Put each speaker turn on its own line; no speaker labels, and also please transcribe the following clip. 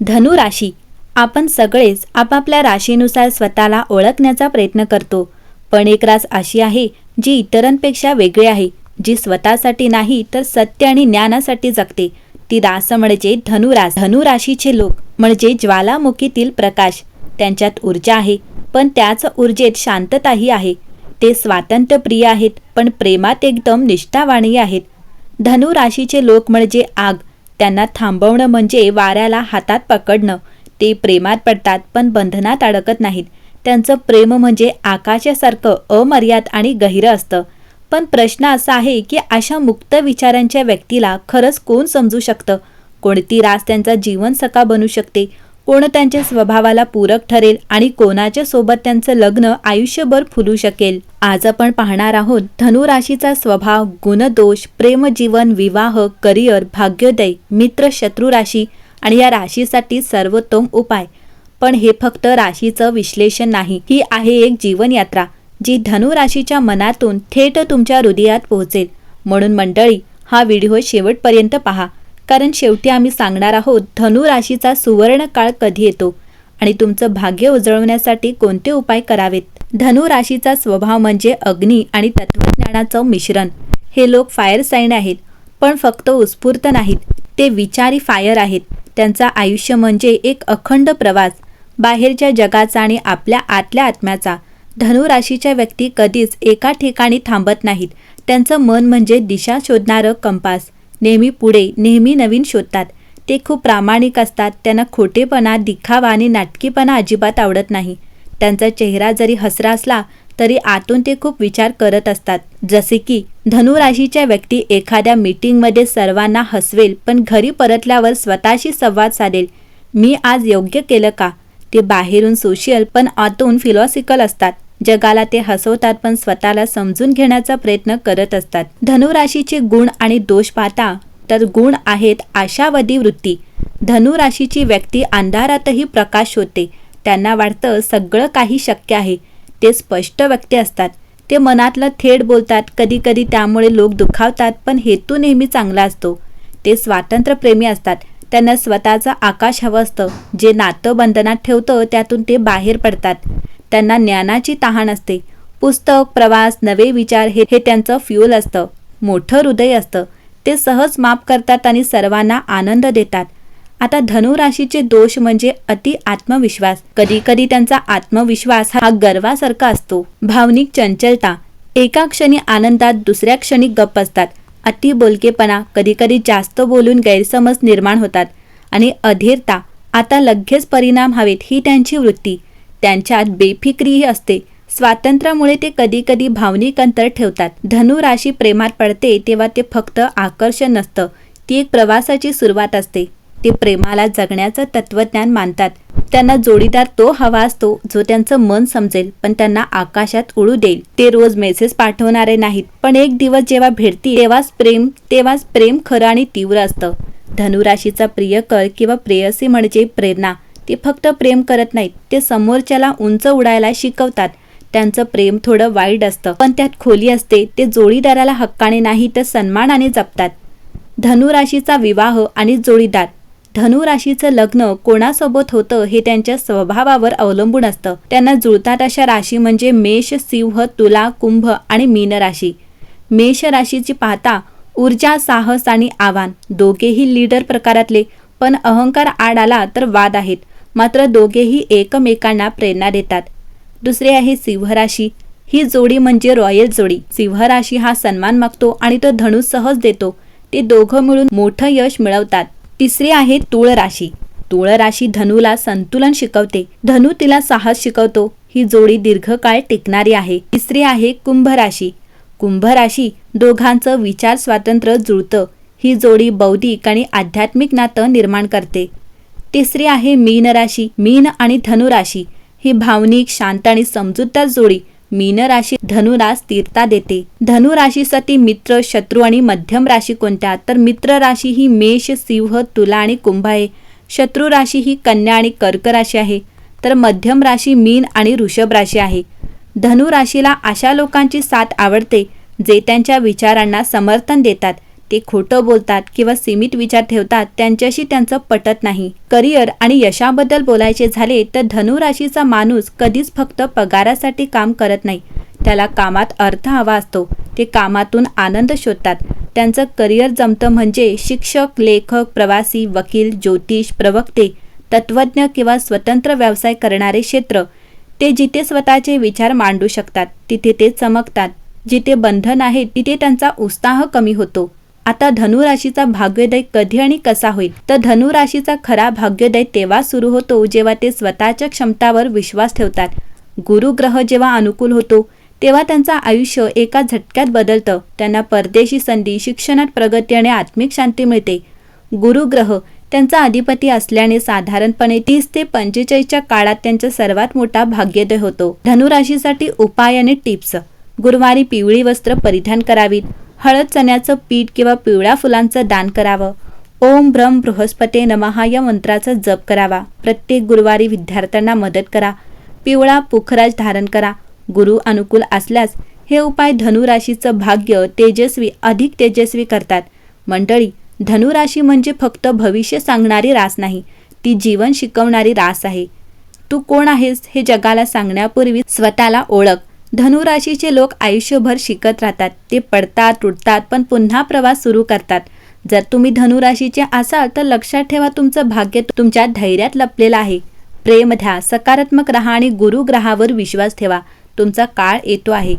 धनु राशी. आपण सगळेच आपापल्या राशीनुसार स्वतःला ओळखण्याचा प्रयत्न करतो. पण एक रास अशी आहे जी इतरांपेक्षा वेगळी आहे जी स्वतःसाठी नाही तर सत्य आणि ज्ञानासाठी जगते. ती रास म्हणजे धनुरास धनुराशीचे लोक म्हणजे ज्वालामुखीतील प्रकाश. त्यांच्यात ऊर्जा आहे पण त्याच ऊर्जेत शांतताही आहे. ते स्वातंत्र्यप्रिय आहेत पण प्रेमात एकदम निष्ठावाणी आहेत. धनु राशीचे लोक म्हणजे आग त्यांना थांबवणं म्हणजे वाऱ्याला हातात पकडणं. ते प्रेमात पडतात पण बंधनात अडकत नाहीत. त्यांचं प्रेम म्हणजे आकाशासारखं अमर्याद आणि गहिरं असतं. पण प्रश्न असा आहे की अशा मुक्त विचारांच्या व्यक्तीला खरंच कोण समजू शकतं? कोणती रास त्यांचा जीवनसखा बनू शकते? कोण त्यांच्या स्वभावाला पूरक ठरेल आणि कोणाच्या सोबत त्यांचं लग्न आयुष्यभर फुलू शकेल? आज आपण पाहणार आहोत धनु राशीचा स्वभाव गुणदोष प्रेमजीवन विवाह करिअर भाग्योदय मित्र शत्रू राशी आणि या राशीसाठी सर्वोत्तम उपाय. पण हे फक्त राशीचं विश्लेषण नाही ही आहे एक जीवनयात्रा जी धनु राशीच्या मनातून थेट तुमच्या हृदयात पोहोचेल. म्हणून मंडळी हा व्हिडिओ शेवटपर्यंत पहा. कारण शेवटी आम्ही सांगणार आहोत धनु राशीचा सुवर्ण काळ कधी येतो? आणि तुमचं भाग्य उजळवण्यासाठी कोणते उपाय करावेत? धनु राशीचा स्वभाव म्हणजे अग्नी आणि तत्वज्ञानाचं मिश्रण. हे लोक फायर साईन आहेत पण फक्त उत्स्फूर्त नाहीत. ते विचारी फायर आहेत. त्यांचा आयुष्य म्हणजे एक अखंड प्रवास. बाहेरच्या जगाचा आणि आपल्या आतल्या आत्म्याचा. धनु राशीच्या व्यक्ती कधीच एका ठिकाणी थांबत नाहीत. त्यांचं मन म्हणजे दिशा शोधणारं कंपास. नेहमी पुढे नेहमी नवीन शोधतात. ते खूप प्रामाणिक असतात त्यांना खोटेपणा दिखावा आणि नाटकीपणा अजिबात आवडत नाही. त्यांचा चेहरा जरी हसरा असला तरी आतून ते खूप विचार करत असतात. जसे की धनुराशीच्या व्यक्ती एखाद्या मीटिंगमध्ये सर्वांना हसवेल पण घरी परतल्यावर स्वतःशी संवाद साधेल. मी आज योग्य केलं का? ते बाहेरून सोशियल पण आतून फिलॉसिकल असतात. जगाला ते हसवतात पण स्वतःला समजून घेण्याचा प्रयत्न करत असतात. धनुराशीचे गुण आणि दोष पाहता तर गुण आहेत आशावादी वृत्ती. धनुराशीची व्यक्ती अंधारातही प्रकाश होते त्यांना वाटतं सगळं काही शक्य आहे. ते स्पष्ट व्यक्ती असतात. ते मनातलं थेट बोलतात. कधी कधी त्यामुळे लोक दुखावतात पण हेतू नेहमी चांगला असतो. ते स्वातंत्र्यप्रेमी असतात. त्यांना स्वतःचं आकाश हवं असतं. जे नातं बंधनात ठेवतं त्यातून ते बाहेर पडतात. त्यांना ज्ञानाची तहान असते. पुस्तक प्रवास नवे विचार हे हे त्यांचं फ्युल असतं. मोठं हृदय असतं. ते सहज माफ करतात आणि सर्वांना आनंद देतात. आता धनुराशीचे दोष म्हणजे अति आत्मविश्वास. कधी कधी त्यांचा आत्मविश्वास हा गर्वासारखा असतो. भावनिक चंचलता. एका क्षणी आनंदात दुसऱ्या क्षणी गप्प असतात. अति बोलकेपणा. कधी कधी जास्त बोलून गैरसमज निर्माण होतात. आणि अधीरता. आता लगेच परिणाम हवेत ही त्यांची वृत्ती. त्यांच्यात बेफिक्रीही असते. स्वातंत्र्यामुळे ते कधी कधी भावनिक अंतर ठेवतात. धनु राशी प्रेमात पडते तेव्हा ते फक्त आकर्षण नसतं. ती एक प्रवासाची सुरुवात असते. ते प्रेमाला जगण्याचं तत्वज्ञान मानतात. त्यांना जोडीदार तो हवा असतो जो त्यांचं मन समजेल पण त्यांना आकाशात उडू देईल. ते रोज मेसेज पाठवणारे नाहीत. पण एक दिवस जेव्हा भेटतील तेव्हाच प्रेम तेव्हाच प्रेम खरं आणि तीव्र असतं. धनुराशीचा प्रियकर किंवा प्रेयसी म्हणजे प्रेरणा. ते फक्त प्रेम करत नाहीत. ते समोरच्याला उंच उडायला शिकवतात. त्यांचं प्रेम थोडं वाईट असतं. पण त्यात खोली असते. ते जोडीदाराला हक्काने नाही तर सन्मानाने जपतात. धनुराशीचा विवाह आणि जोडीदार. धनुराशीचं लग्न कोणासोबत होतं हे त्यांच्या स्वभावावर अवलंबून असतं. त्यांना जुळतात अशा राशी म्हणजे मेष सिंह तुला कुंभ आणि मीन राशी. मेष राशीची पाहता ऊर्जा साहस आणि आव्हान दोघेही लीडर प्रकारातले. पण अहंकार आड आला तर वाद आहेत. मात्र दोघेही एकमेकांना प्रेरणा देतात. दुसरे आहे सिंहराशी. ही जोडी म्हणजे रॉयल जोडी. सिंहराशी हा सन्मान मागतो आणि तो धनु सहज देतो. ते दोघं मिळून मोठं यश मिळवतात. तिसरी आहे तुळ राशी तुळ राशी धनुला संतुलन शिकवते. धनु तिला साहस शिकवतो. ही जोडी दीर्घकाळ टिकणारी आहे. तिसरी आहे कुंभ राशी कुंभ राशी दोघांचं विचार स्वातंत्र्य जुळतं. ही जोडी बौद्धिक आणि आध्यात्मिक नातं निर्माण करते. तिसरी आहे मीन राशी. मीन आणि धनु राशी. ही भावनिक शांत आणि समजूतदार जोडी मीन राशी धनुरास स्थिरता देते. धनु राशीसाठी मित्र शत्रू आणि मध्यम राशी कोणत्या? तर मित्र राशी ही मेष सिंह तुला आणि कुंभ आहे. शत्रू राशी ही कन्या आणि कर्क राशी आहे. तर मध्यम राशी मीन आणि ऋषभ राशी आहे. धनु राशीला अशा लोकांची साथ आवडते जे त्यांच्या विचारांना समर्थन देतात. ते खोटं बोलतात किंवा सीमित विचार ठेवतात त्यांच्याशी त्यांचं पटत नाही. करिअर आणि यशाबद्दल बोलायचे झाले तर धनुराशीचा माणूस कधीच फक्त पगारासाठी काम करत नाही. त्याला कामात अर्थ हवा असतो. ते कामातून आनंद शोधतात. त्यांचं करिअर जमतं म्हणजे शिक्षक लेखक प्रवासी वकील ज्योतिष प्रवक्ते तत्वज्ञ किंवा स्वतंत्र व्यवसाय करणारे क्षेत्र. ते जिथे स्वतःचे विचार मांडू शकतात तिथे ते चमकतात. जिथे बंधन आहे तिथे त्यांचा उत्साह कमी होतो. आता धनुराशीचा भाग्योदय कधी आणि कसा होईल? तर धनुराशीचा खरा भाग्योदय तेव्हा सुरू होतो जेव्हा ते स्वतःच्या क्षमतावर विश्वास ठेवतात. गुरुग्रह जेव्हा अनुकूल होतो तेव्हा त्यांचं आयुष्य एका झटक्यात बदलतं. त्यांना परदेशी संधी शिक्षणात प्रगती आणि आत्मिक शांती मिळते. गुरुग्रह त्यांचा अधिपती असल्याने साधारणपणे तीस ते पंचेचाळीसच्या काळात त्यांचा सर्वात मोठा भाग्योदय होतो. धनुराशीसाठी उपाय आणि टिप्स. गुरुवारी पिवळी वस्त्र परिधान करावीत. हळद चण्याचं पीठ किंवा पिवळ्या फुलांचं दान करावं. ओम ब्रह्म बृहस्पते नमहा या मंत्राचा जप करावा. प्रत्येक गुरुवारी विद्यार्थ्यांना मदत करा. पिवळा पुखराज धारण करा. गुरु अनुकूल असल्यास हे उपाय धनुराशीचं भाग्य तेजस्वी अधिक तेजस्वी करतात. मंडळी धनुराशी म्हणजे फक्त भविष्य सांगणारी रास नाही ती जीवन शिकवणारी रास आहे. तू कोण आहेस हे जगाला सांगण्यापूर्वी स्वतःला ओळख. धनुराशीचे लोक आयुष्यभर शिकत राहतात. ते पडतात तुटतात पण पुन्हा प्रवास सुरू करतात. जर तुम्ही धनुराशीचे असाल तर लक्षात ठेवा तुमचं भाग्य तुमच्या धैर्यात लपलेलं आहे. प्रेम द्या सकारात्मक राहा आणि गुरुग्रहावर विश्वास ठेवा. तुमचा काळ येतो आहे.